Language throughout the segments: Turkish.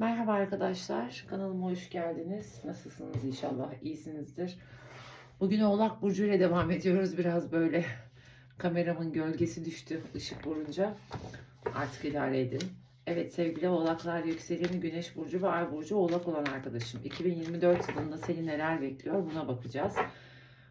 Merhaba arkadaşlar, kanalıma hoş geldiniz. Nasılsınız inşallah? İyisinizdir. Bugün Oğlak Burcu ile devam ediyoruz. Biraz böyle kameramın gölgesi düştü ışık vurunca. Artık idare edin. Evet sevgili Oğlaklar yükseleni Güneş Burcu ve Ay Burcu Oğlak olan arkadaşım. 2024 yılında seni neler bekliyor buna bakacağız.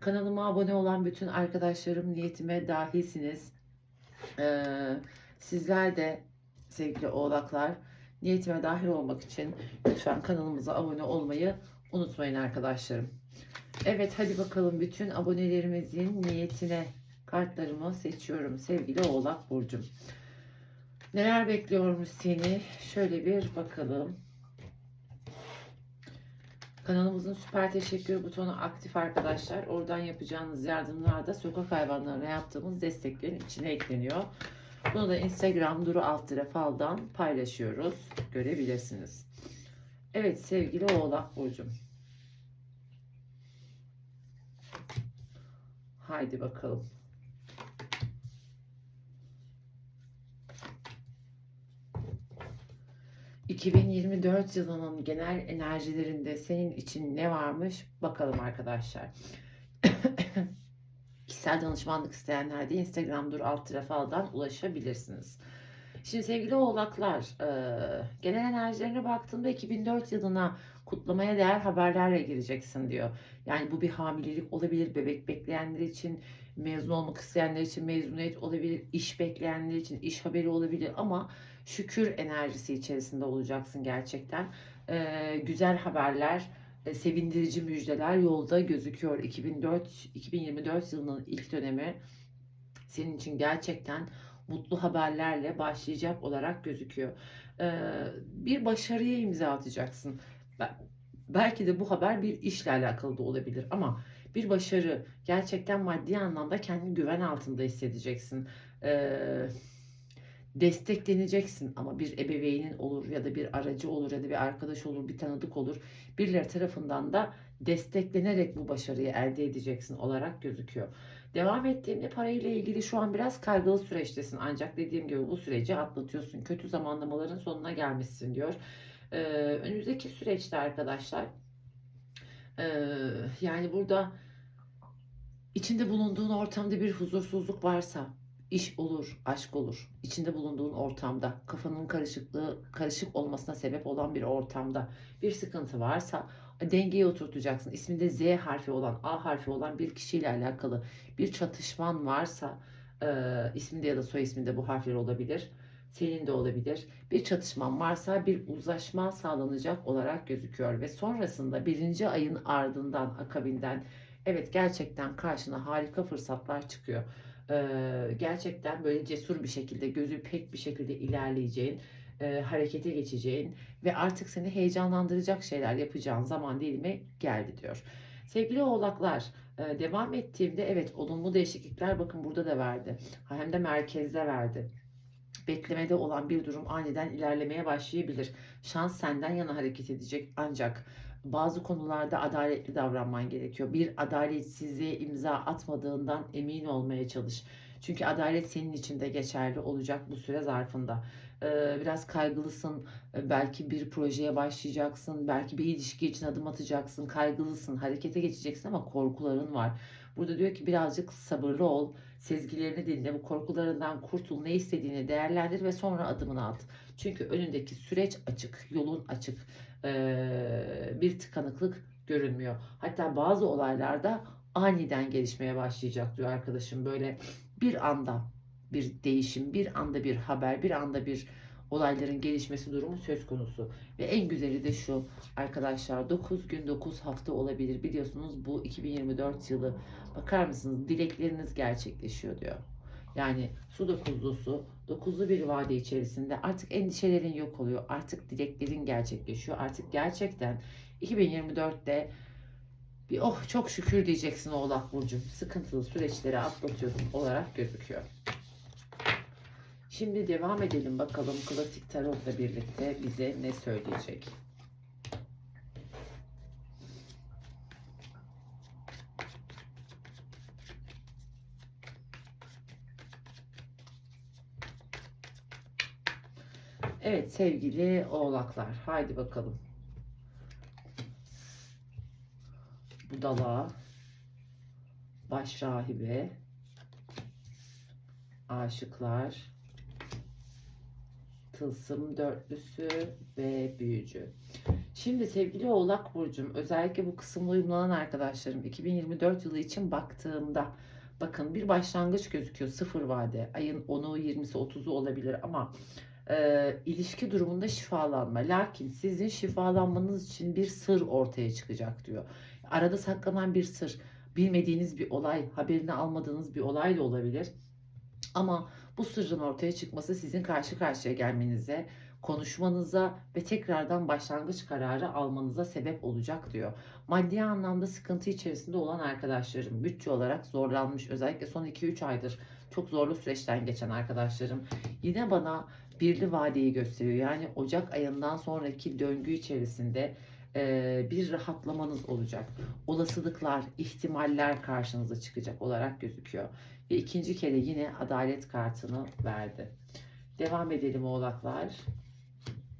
Kanalıma abone olan bütün arkadaşlarım niyetime dahilsiniz. Ee, sizler de sevgili Oğlaklar niyetime dahil olmak için lütfen kanalımıza abone olmayı unutmayın arkadaşlarım. Evet hadi bakalım bütün abonelerimizin niyetine kartlarımı seçiyorum sevgili Oğlak Burcum. Neler bekliyormuş seni? Şöyle bir bakalım. Kanalımızın süper teşekkür butonu aktif arkadaşlar. Oradan yapacağınız yardımlar da sokak hayvanlarına yaptığımız desteklerin içine ekleniyor. Bunu da Instagram Duru Altıra Fal'dan paylaşıyoruz. Görebilirsiniz. Evet sevgili Oğlak Burcum. Haydi bakalım. ...2024 yılının genel enerjilerinde senin için ne varmış bakalım arkadaşlar. Kişisel danışmanlık isteyenler de Instagram dur alt faldan ulaşabilirsiniz. Şimdi sevgili oğlaklar, e, genel enerjilerine baktığımda 2004 yılına kutlamaya değer haberlerle gireceksin diyor. Yani bu bir hamilelik olabilir, bebek bekleyenler için, mezun olmak isteyenler için mezuniyet olabilir, iş bekleyenler için iş haberi olabilir ama şükür enerjisi içerisinde olacaksın gerçekten. E, güzel haberler, sevindirici müjdeler yolda gözüküyor. 2004 2024 yılının ilk dönemi senin için gerçekten mutlu haberlerle başlayacak olarak gözüküyor. Ee, bir başarıya imza atacaksın. Belki de bu haber bir işle alakalı da olabilir ama bir başarı gerçekten maddi anlamda kendini güven altında hissedeceksin. Ee, destekleneceksin ama bir ebeveynin olur ya da bir aracı olur ya da bir arkadaş olur, bir tanıdık olur. Birileri tarafından da desteklenerek bu başarıyı elde edeceksin olarak gözüküyor. Devam ettiğimde parayla ilgili şu an biraz kaygılı süreçtesin ancak dediğim gibi bu süreci atlatıyorsun. Kötü zamanlamaların sonuna gelmişsin diyor. Ee, önümüzdeki süreçte arkadaşlar e, yani burada içinde bulunduğun ortamda bir huzursuzluk varsa iş olur, aşk olur. İçinde bulunduğun ortamda, kafanın karışıklığı, karışık olmasına sebep olan bir ortamda bir sıkıntı varsa dengeyi oturtacaksın. İsminde Z harfi olan, A harfi olan bir kişiyle alakalı bir çatışman varsa, e, isminde ya da soy isminde bu harfler olabilir. Senin de olabilir. Bir çatışman varsa bir uzlaşma sağlanacak olarak gözüküyor ve sonrasında birinci ayın ardından akabinden evet gerçekten karşına harika fırsatlar çıkıyor e, gerçekten böyle cesur bir şekilde, gözü pek bir şekilde ilerleyeceğin, e, harekete geçeceğin ve artık seni heyecanlandıracak şeyler yapacağın zaman dilimi geldi diyor. Sevgili oğlaklar, e, devam ettiğimde evet olumlu değişiklikler bakın burada da verdi. Hem de merkezde verdi beklemede olan bir durum aniden ilerlemeye başlayabilir. Şans senden yana hareket edecek ancak bazı konularda adaletli davranman gerekiyor. Bir adaletsizliğe imza atmadığından emin olmaya çalış. Çünkü adalet senin için de geçerli olacak bu süre zarfında. Biraz kaygılısın. Belki bir projeye başlayacaksın. Belki bir ilişki için adım atacaksın. Kaygılısın. Harekete geçeceksin ama korkuların var. Burada diyor ki birazcık sabırlı ol. Sezgilerini dinle. Bu korkularından kurtul. Ne istediğini değerlendir ve sonra adımını at. Çünkü önündeki süreç açık. Yolun açık bir tıkanıklık görünmüyor. Hatta bazı olaylarda aniden gelişmeye başlayacak diyor arkadaşım. Böyle bir anda bir değişim, bir anda bir haber, bir anda bir olayların gelişmesi durumu söz konusu. Ve en güzeli de şu arkadaşlar 9 gün 9 hafta olabilir. Biliyorsunuz bu 2024 yılı bakar mısınız dilekleriniz gerçekleşiyor diyor. Yani su dokuzlusu, dokuzlu bir vade içerisinde artık endişelerin yok oluyor. Artık dileklerin gerçekleşiyor. Artık gerçekten 2024'te bir oh çok şükür diyeceksin Oğlak Burcu. Sıkıntılı süreçleri atlatıyorsun olarak gözüküyor. Şimdi devam edelim bakalım klasik tarotla birlikte bize ne söyleyecek. Evet sevgili oğlaklar. Haydi bakalım. Budala. Baş rahibe. Aşıklar. Tılsım dörtlüsü ve büyücü. Şimdi sevgili Oğlak Burcu'm özellikle bu kısımla uyumlanan arkadaşlarım 2024 yılı için baktığımda bakın bir başlangıç gözüküyor sıfır vade ayın 10'u 20'si 30'u olabilir ama e, ilişki durumunda şifalanma lakin sizin şifalanmanız için bir sır ortaya çıkacak diyor. Arada saklanan bir sır bilmediğiniz bir olay haberini almadığınız bir olay da olabilir ama bu sırrın ortaya çıkması sizin karşı karşıya gelmenize konuşmanıza ve tekrardan başlangıç kararı almanıza sebep olacak diyor. Maddi anlamda sıkıntı içerisinde olan arkadaşlarım, bütçe olarak zorlanmış özellikle son 2-3 aydır çok zorlu süreçten geçen arkadaşlarım yine bana birli vadeyi gösteriyor. Yani Ocak ayından sonraki döngü içerisinde bir rahatlamanız olacak. Olasılıklar, ihtimaller karşınıza çıkacak olarak gözüküyor. Ve ikinci kere yine adalet kartını verdi. Devam edelim oğlaklar.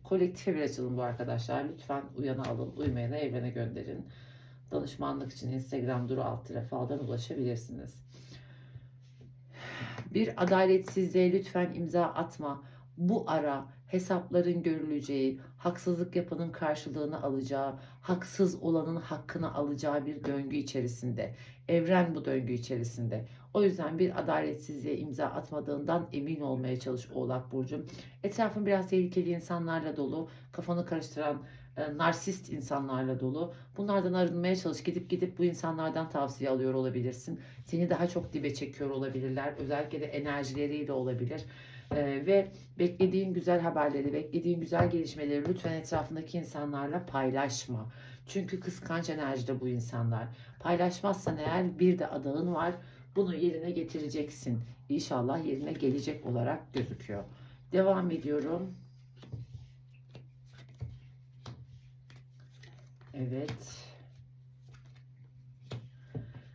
Kolektife bir açılım bu arkadaşlar. Lütfen uyana alın, uymayana evrene gönderin. Danışmanlık için Instagram duru alt faldan ulaşabilirsiniz. Bir adaletsizliğe lütfen imza atma. Bu ara hesapların görüleceği, haksızlık yapanın karşılığını alacağı, haksız olanın hakkını alacağı bir döngü içerisinde. Evren bu döngü içerisinde. O yüzden bir adaletsizliğe imza atmadığından emin olmaya çalış Oğlak Burcu'm. Etrafın biraz tehlikeli insanlarla dolu, kafanı karıştıran e, narsist insanlarla dolu. Bunlardan arınmaya çalış. Gidip gidip bu insanlardan tavsiye alıyor olabilirsin. Seni daha çok dibe çekiyor olabilirler. Özellikle de enerjileriyle olabilir. Ee, ve beklediğin güzel haberleri, beklediğin güzel gelişmeleri lütfen etrafındaki insanlarla paylaşma. Çünkü kıskanç enerjide bu insanlar. Paylaşmazsan eğer bir de adağın var. Bunu yerine getireceksin. İnşallah yerine gelecek olarak gözüküyor. Devam ediyorum. Evet.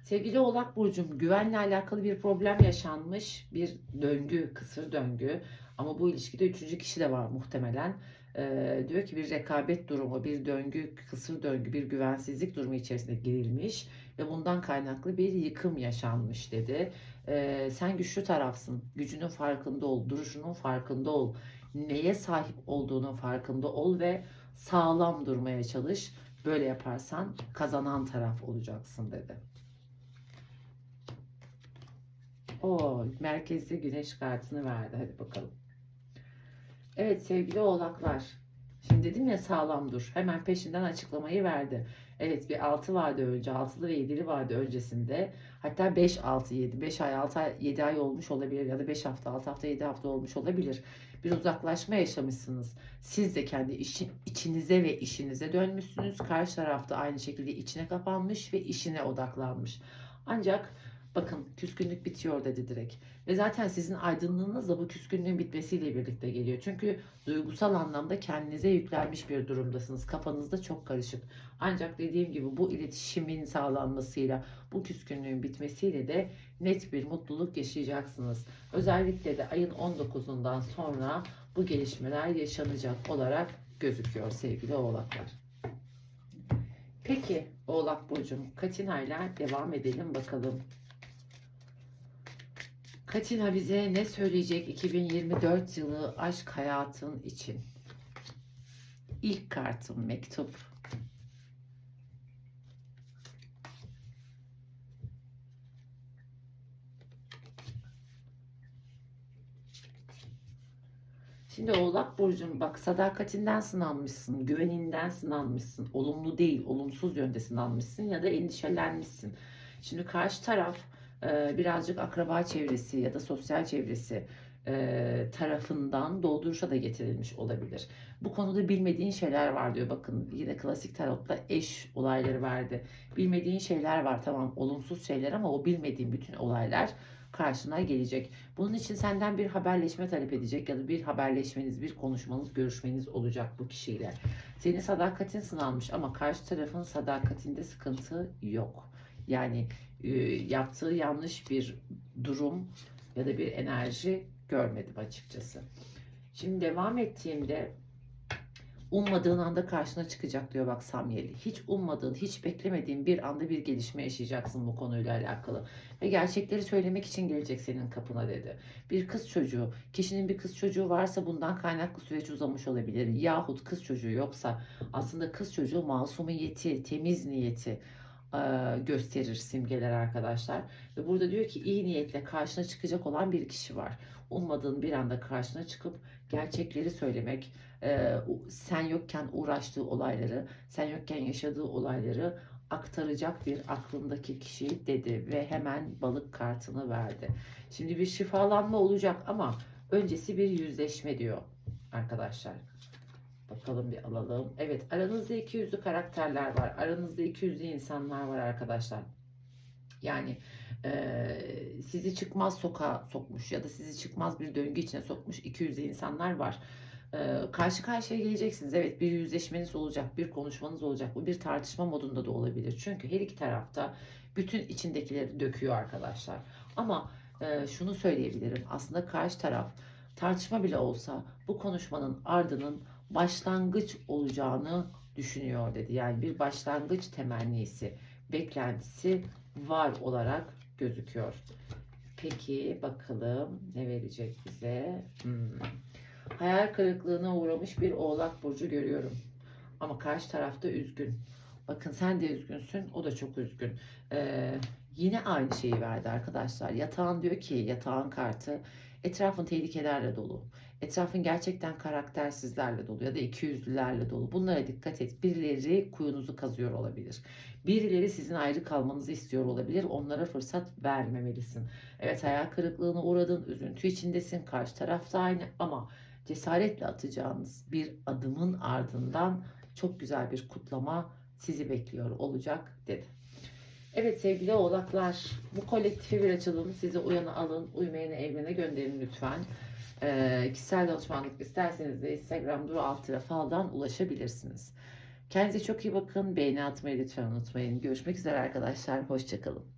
Sevgili Oğlak Burcu'm güvenle alakalı bir problem yaşanmış. Bir döngü, kısır döngü. Ama bu ilişkide üçüncü kişi de var muhtemelen. Ee, diyor ki bir rekabet durumu, bir döngü, kısır döngü, bir güvensizlik durumu içerisinde girilmiş. Ve bundan kaynaklı bir yıkım yaşanmış dedi. Ee, sen güçlü tarafsın. Gücünün farkında ol, duruşunun farkında ol. Neye sahip olduğunun farkında ol ve sağlam durmaya çalış. Böyle yaparsan kazanan taraf olacaksın dedi. O merkezde güneş kartını verdi. Hadi bakalım. Evet sevgili oğlaklar. Şimdi dedim ya sağlam dur. Hemen peşinden açıklamayı verdi. Evet bir 6 vade önce, 6'lı ve 7'li vade öncesinde hatta 5, 6, 7, 5 ay, 6 ay, 7 ay olmuş olabilir ya da 5 hafta, 6 hafta, 7 hafta olmuş olabilir. Bir uzaklaşma yaşamışsınız. Siz de kendi işin, içinize ve işinize dönmüşsünüz. Karşı tarafta aynı şekilde içine kapanmış ve işine odaklanmış. Ancak Bakın küskünlük bitiyor dedi direkt. Ve zaten sizin aydınlığınız da bu küskünlüğün bitmesiyle birlikte geliyor. Çünkü duygusal anlamda kendinize yüklenmiş bir durumdasınız. Kafanızda çok karışık. Ancak dediğim gibi bu iletişimin sağlanmasıyla, bu küskünlüğün bitmesiyle de net bir mutluluk yaşayacaksınız. Özellikle de ayın 19'undan sonra bu gelişmeler yaşanacak olarak gözüküyor sevgili oğlaklar. Peki Oğlak Burcu'm Katina ile devam edelim bakalım. Katina bize ne söyleyecek 2024 yılı aşk hayatın için? İlk kartım mektup. Şimdi Oğlak Burcu'm bak sadakatinden sınanmışsın, güveninden sınanmışsın. Olumlu değil, olumsuz yönde sınanmışsın ya da endişelenmişsin. Şimdi karşı taraf birazcık akraba çevresi ya da sosyal çevresi tarafından dolduruşa da getirilmiş olabilir. Bu konuda bilmediğin şeyler var diyor. Bakın yine klasik tarotta eş olayları verdi. Bilmediğin şeyler var tamam olumsuz şeyler ama o bilmediğin bütün olaylar karşına gelecek. Bunun için senden bir haberleşme talep edecek ya da bir haberleşmeniz, bir konuşmanız, görüşmeniz olacak bu kişiyle. Senin sadakatin sınanmış ama karşı tarafın sadakatinde sıkıntı yok. Yani e, yaptığı yanlış bir durum ya da bir enerji görmedim açıkçası. Şimdi devam ettiğimde ummadığın anda karşına çıkacak diyor bak Samyeli. Hiç ummadığın, hiç beklemediğin bir anda bir gelişme yaşayacaksın bu konuyla alakalı. Ve gerçekleri söylemek için gelecek senin kapına dedi. Bir kız çocuğu, kişinin bir kız çocuğu varsa bundan kaynaklı süreç uzamış olabilir. Yahut kız çocuğu yoksa aslında kız çocuğu masumiyeti, temiz niyeti gösterir simgeler arkadaşlar. Ve burada diyor ki iyi niyetle karşına çıkacak olan bir kişi var. Ummadığın bir anda karşına çıkıp gerçekleri söylemek, sen yokken uğraştığı olayları, sen yokken yaşadığı olayları aktaracak bir aklındaki kişi dedi ve hemen balık kartını verdi. Şimdi bir şifalanma olacak ama öncesi bir yüzleşme diyor arkadaşlar. Bakalım bir alalım. Evet aranızda iki yüzlü karakterler var. Aranızda iki yüzlü insanlar var arkadaşlar. Yani eee, sizi çıkmaz sokağa sokmuş ya da sizi çıkmaz bir döngü içine sokmuş iki yüzlü insanlar var. Eee, karşı karşıya geleceksiniz. Evet bir yüzleşmeniz olacak, bir konuşmanız olacak. Bu bir tartışma modunda da olabilir. Çünkü her iki tarafta bütün içindekileri döküyor arkadaşlar. Ama eee, şunu söyleyebilirim. Aslında karşı taraf tartışma bile olsa bu konuşmanın ardının başlangıç olacağını düşünüyor dedi. Yani bir başlangıç temennisi, beklentisi var olarak gözüküyor. Peki bakalım ne verecek bize? Hmm. Hayal kırıklığına uğramış bir oğlak burcu görüyorum. Ama karşı tarafta üzgün. Bakın sen de üzgünsün, o da çok üzgün. Ee, yine aynı şeyi verdi arkadaşlar. Yatağın diyor ki, yatağın kartı etrafın tehlikelerle dolu. Etrafın gerçekten karaktersizlerle dolu ya da ikiyüzlülerle dolu. Bunlara dikkat et. Birileri kuyunuzu kazıyor olabilir. Birileri sizin ayrı kalmanızı istiyor olabilir. Onlara fırsat vermemelisin. Evet hayal kırıklığına uğradın, üzüntü içindesin. Karşı tarafta aynı ama cesaretle atacağınız bir adımın ardından çok güzel bir kutlama sizi bekliyor olacak dedi. Evet sevgili oğlaklar bu kolektifi bir açalım. Sizi uyana alın, uymayanı evrene gönderin lütfen. Ee, kişisel danışmanlık isterseniz de Instagram Duru Altı faldan ulaşabilirsiniz. Kendinize çok iyi bakın. Beğeni atmayı lütfen unutmayın. Görüşmek üzere arkadaşlar. Hoşçakalın.